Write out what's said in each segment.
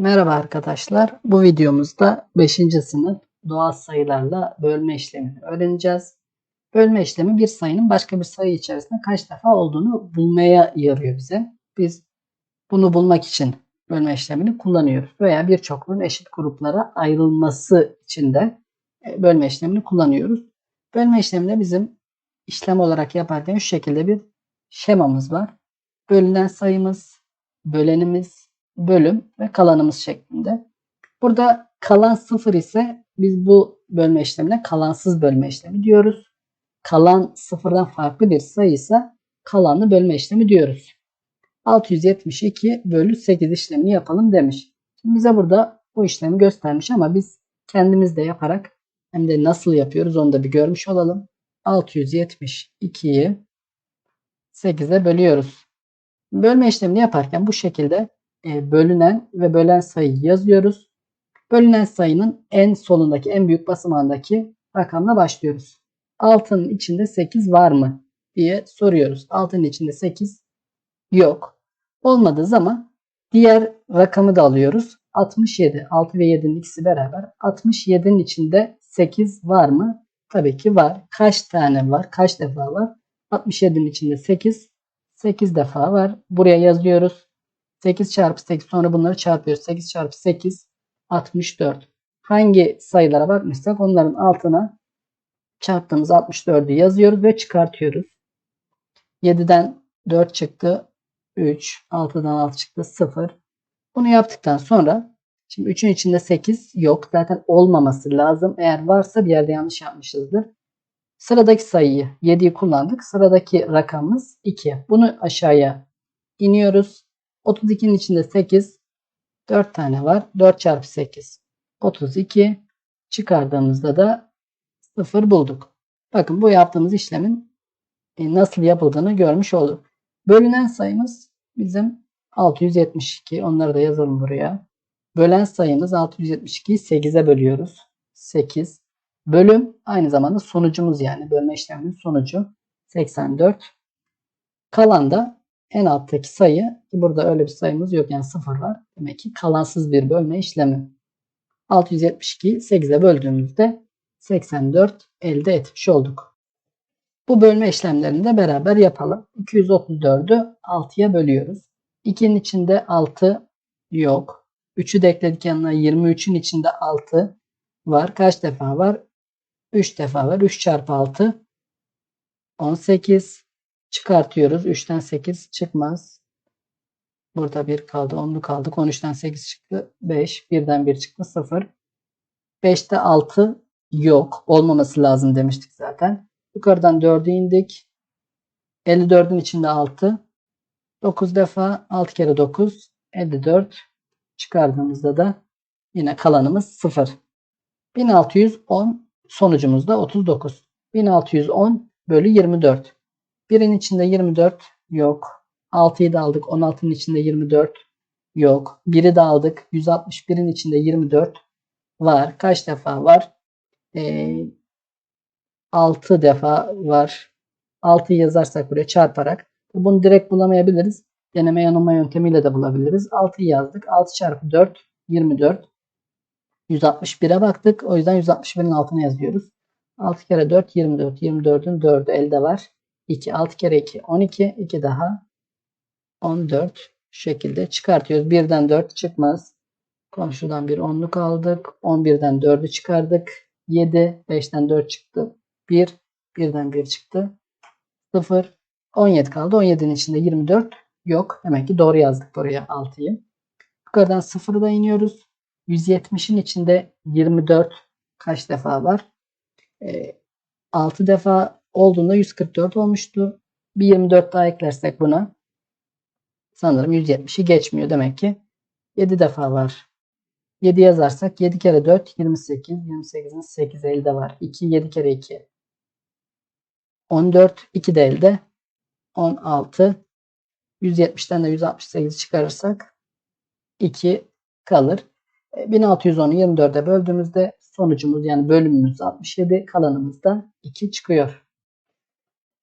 Merhaba arkadaşlar. Bu videomuzda 5. sınıf doğal sayılarla bölme işlemini öğreneceğiz. Bölme işlemi bir sayının başka bir sayı içerisinde kaç defa olduğunu bulmaya yarıyor bize. Biz bunu bulmak için bölme işlemini kullanıyoruz. Veya bir çokluğun eşit gruplara ayrılması için de e, bölme işlemini kullanıyoruz. Bölme işleminde bizim işlem olarak yaparken şu şekilde bir şemamız var. Bölünen sayımız, bölenimiz, bölüm ve kalanımız şeklinde. Burada kalan sıfır ise biz bu bölme işlemine kalansız bölme işlemi diyoruz. Kalan sıfırdan farklı bir sayı ise kalanlı bölme işlemi diyoruz. 672 bölü 8 işlemini yapalım demiş. Şimdi bize burada bu işlemi göstermiş ama biz kendimiz de yaparak hem de nasıl yapıyoruz onu da bir görmüş olalım. 672'yi 8'e bölüyoruz. Bölme işlemini yaparken bu şekilde bölünen ve bölen sayıyı yazıyoruz. Bölünen sayının en solundaki en büyük basamağındaki rakamla başlıyoruz. 6'nın içinde 8 var mı diye soruyoruz. 6'nın içinde 8 yok. Olmadığı zaman diğer rakamı da alıyoruz. 67. 6 ve 7'nin ikisi beraber. 67'nin içinde 8 var mı? Tabii ki var. Kaç tane var? Kaç defa var? 67'nin içinde 8. 8 defa var. Buraya yazıyoruz. 8 çarpı 8 sonra bunları çarpıyoruz. 8 çarpı 8 64. Hangi sayılara bakmışsak onların altına çarptığımız 64'ü yazıyoruz ve çıkartıyoruz. 7'den 4 çıktı. 3. 6'dan 6 çıktı. 0. Bunu yaptıktan sonra şimdi 3'ün içinde 8 yok. Zaten olmaması lazım. Eğer varsa bir yerde yanlış yapmışızdır. Sıradaki sayıyı 7'yi kullandık. Sıradaki rakamımız 2. Bunu aşağıya iniyoruz. 32'nin içinde 8 4 tane var. 4 çarpı 8 32 çıkardığımızda da 0 bulduk. Bakın bu yaptığımız işlemin e, nasıl yapıldığını görmüş olduk. Bölünen sayımız bizim 672. Onları da yazalım buraya. Bölen sayımız 672'yi 8'e bölüyoruz. 8. Bölüm aynı zamanda sonucumuz yani bölme işleminin sonucu 84. Kalan da en alttaki sayı burada öyle bir sayımız yok yani 0 var. Demek ki kalansız bir bölme işlemi. 672'yi 8'e böldüğümüzde 84 elde etmiş olduk. Bu bölme işlemlerini de beraber yapalım. 234'ü 6'ya bölüyoruz. 2'nin içinde 6 yok. 3'ü de ekledik yanına 23'ün içinde 6 var. Kaç defa var? 3 defa var. 3 çarpı 6 18 çıkartıyoruz. 3'ten 8 çıkmaz. Burada 1 kaldı. 10'lu kaldık. 13'ten 8 çıktı. 5. 1'den 1 çıktı. 0. 5'te 6 yok. Olmaması lazım demiştik zaten. Yukarıdan 4'e indik. 54'ün içinde 6. 9 defa 6 kere 9 54 çıkardığımızda da yine kalanımız 0. 1610 sonucumuz da 39. 1610 bölü 24. Birin içinde 24 yok. 6'yı da aldık. 16'nın içinde 24 yok. 1'i de aldık. 161'in içinde 24 var. Kaç defa var? Ee, 6 defa var. 6'yı yazarsak buraya çarparak. Bunu direkt bulamayabiliriz. Deneme yanılma yöntemiyle de bulabiliriz. 6'yı yazdık. 6 çarpı 4 24. 161'e baktık. O yüzden 161'in altına yazıyoruz. 6 kere 4 24. 24'ün 4'ü elde var. 2 6 kere 2 12. 2 daha 14 şu şekilde çıkartıyoruz. 1'den 4 çıkmaz. Komşudan bir 10'luk aldık. 11'den 4'ü çıkardık. 7 5'ten 4 çıktı. 1 1'den 1 çıktı. 0 17 kaldı. 17'nin içinde 24 yok. Demek ki doğru yazdık buraya 6'yı. Yukarıdan 0'da iniyoruz. 170'in içinde 24 kaç defa var? E, 6 defa olduğunda 144 olmuştu. Bir 24 daha eklersek buna sanırım 170'i geçmiyor. Demek ki 7 defa var. 7 yazarsak 7 kere 4 28. 28'in 8 elde var. 2 7 kere 2 14 2 de elde 16 170'ten de 168 çıkarırsak 2 kalır. 1610'u 24'e böldüğümüzde sonucumuz yani bölümümüz 67 kalanımız da 2 çıkıyor.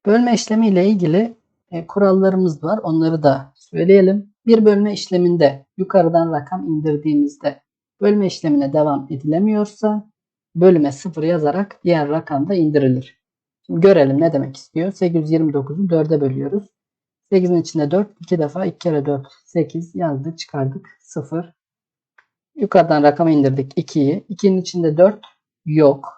Bölme işlemi ile ilgili e, kurallarımız var. Onları da söyleyelim. bir bölme işleminde yukarıdan rakam indirdiğimizde bölme işlemine devam edilemiyorsa bölüme 0 yazarak diğer rakam da indirilir. Şimdi görelim ne demek istiyor. 829'u 4'e bölüyoruz. 8'in içinde 4. 2 defa 2 kere 4. 8 yazdık çıkardık. 0. Yukarıdan rakamı indirdik 2'yi. 2'nin içinde 4 yok.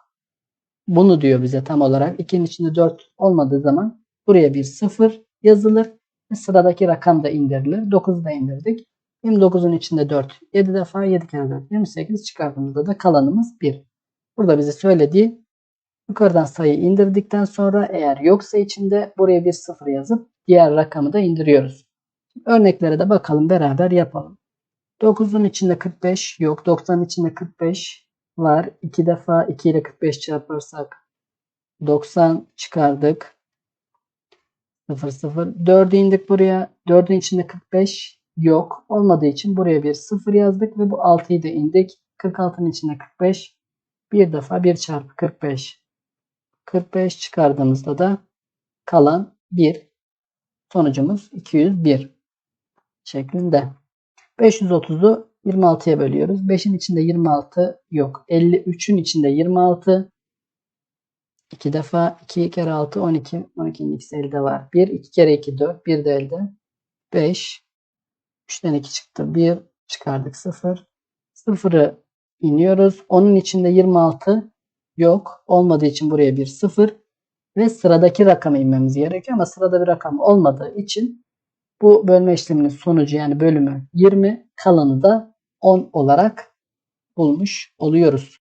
Bunu diyor bize tam olarak. 2'nin içinde 4 olmadığı zaman buraya bir 0 yazılır. Ve sıradaki rakam da indirilir. 9'u da indirdik. 29'un içinde 4. 7 defa 7 kere 4. 28 çıkardığımızda da kalanımız 1. Burada bize söylediği yukarıdan sayı indirdikten sonra eğer yoksa içinde buraya bir 0 yazıp diğer rakamı da indiriyoruz. Örneklere de bakalım beraber yapalım. 9'un içinde 45 yok. 90'ın içinde 45 var. 2 defa 2 ile 45 çarparsak 90 çıkardık. 0 0. 4'ü indik buraya. 4'ün içinde 45 yok. Olmadığı için buraya bir 0 yazdık ve bu 6'yı da indik. 46'nın içinde 45. Bir defa 1 çarpı 45. 45 çıkardığımızda da kalan 1. Sonucumuz 201 şeklinde. 530'u 26'ya bölüyoruz. 5'in içinde 26 yok. 53'ün içinde 26. 2 defa 2 kere 6 12. 12'nin ikisi elde var. 1 2 kere 2 4. 1 de elde. 5. 3'ten 2 çıktı. 1 çıkardık 0. 0'ı iniyoruz. Onun içinde 26 yok. Olmadığı için buraya bir 0 ve sıradaki rakamı inmemiz gerekiyor ama sırada bir rakam olmadığı için bu bölme işleminin sonucu yani bölümü 20, kalanı da 10 olarak bulmuş oluyoruz.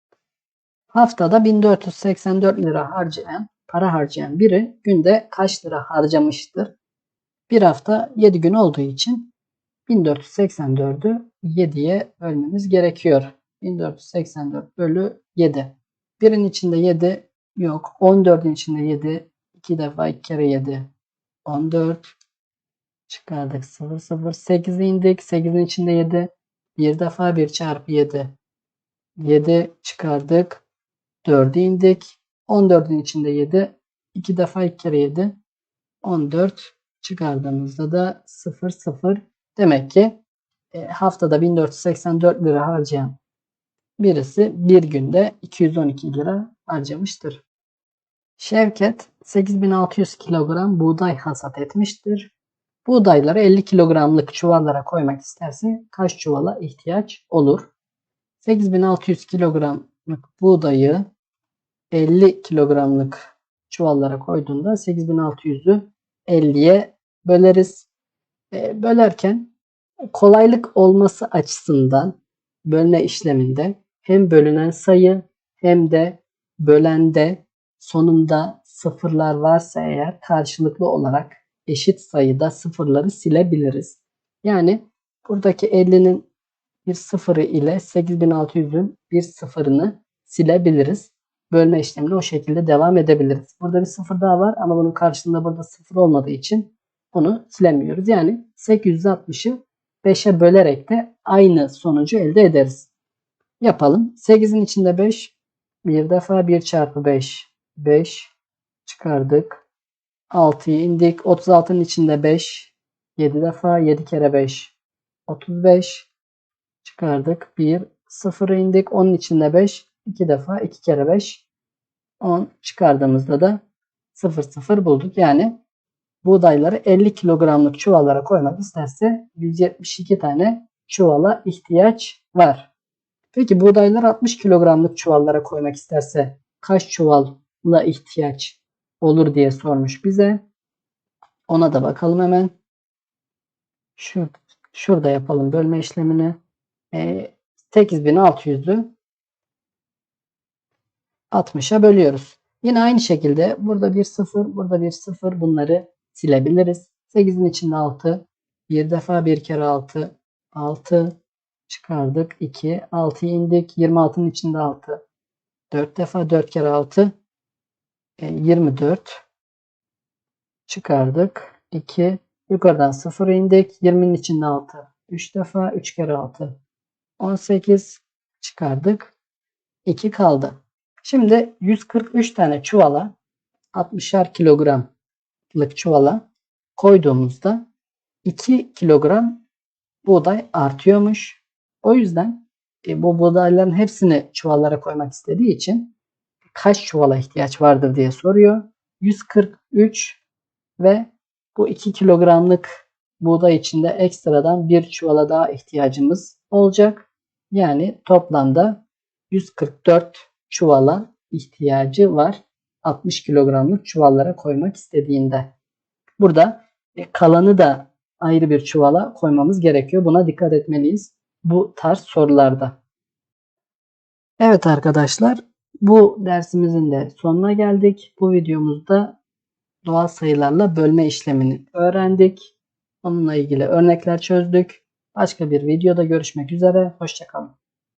Haftada 1484 lira harcayan, para harcayan biri günde kaç lira harcamıştır? Bir hafta 7 gün olduğu için 1484'ü 7'ye bölmemiz gerekiyor. 1484 bölü 7. Birin içinde 7 yok. 14'ün içinde 7. 2 defa 2 kere 7. 14 çıkardık 0 0. 8'i indik. 8'in içinde 7. Bir defa 1 çarpı 7. 7 çıkardık. 4'ü indik. 14'ün içinde 7. 2 defa 2 kere 7. 14 çıkardığımızda da 0 0. Demek ki e, haftada 1484 lira harcayan birisi bir günde 212 lira harcamıştır. Şevket 8600 kilogram buğday hasat etmiştir. Buğdayları 50 kilogramlık çuvallara koymak isterse kaç çuvala ihtiyaç olur? 8600 kilogramlık buğdayı 50 kilogramlık çuvallara koyduğunda 8600'ü 50'ye böleriz. E, bölerken kolaylık olması açısından bölme işleminde hem bölünen sayı hem de bölende sonunda sıfırlar varsa eğer karşılıklı olarak eşit sayıda sıfırları silebiliriz. Yani buradaki 50'nin bir sıfırı ile 8600'ün bir sıfırını silebiliriz. Bölme işlemine o şekilde devam edebiliriz. Burada bir sıfır daha var ama bunun karşılığında burada sıfır olmadığı için bunu silemiyoruz. Yani 860'ı 5'e bölerek de aynı sonucu elde ederiz. Yapalım. 8'in içinde 5. Bir defa 1 çarpı 5. 5 çıkardık. 6'yı indik. 36'nın içinde 5. 7 defa 7 kere 5. 35 çıkardık. 1 0'ı indik. 10'un içinde 5. 2 defa 2 kere 5. 10 çıkardığımızda da 0 0 bulduk. Yani buğdayları 50 kilogramlık çuvallara koymak isterse 172 tane çuvala ihtiyaç var. Peki buğdaylar 60 kilogramlık çuvallara koymak isterse kaç çuvalla ihtiyaç olur diye sormuş bize. Ona da bakalım hemen. Şur şurada yapalım bölme işlemini. E, 8600'ü 60'a bölüyoruz. Yine aynı şekilde burada bir 0, burada bir 0 bunları silebiliriz. 8'in içinde 6. Bir defa bir kere 6. 6 çıkardık. 2. 6'yı indik. 26'nın içinde 6. 4 defa 4 kere 6. E, 24 çıkardık. 2. Yukarıdan 0 indik. 20'nin içinde 6. 3 defa 3 kere 6. 18 çıkardık. 2 kaldı. Şimdi 143 tane çuvala 60'ar kilogramlık çuvala koyduğumuzda 2 kilogram buğday artıyormuş. O yüzden e, bu buğdayların hepsini çuvallara koymak istediği için kaç çuvala ihtiyaç vardır diye soruyor. 143 ve bu 2 kilogramlık buğday içinde ekstradan bir çuvala daha ihtiyacımız olacak. Yani toplamda 144 çuvala ihtiyacı var. 60 kilogramlık çuvallara koymak istediğinde. Burada e, kalanı da ayrı bir çuvala koymamız gerekiyor. Buna dikkat etmeliyiz bu tarz sorularda. Evet arkadaşlar bu dersimizin de sonuna geldik. Bu videomuzda doğal sayılarla bölme işlemini öğrendik. Onunla ilgili örnekler çözdük. Başka bir videoda görüşmek üzere. Hoşçakalın.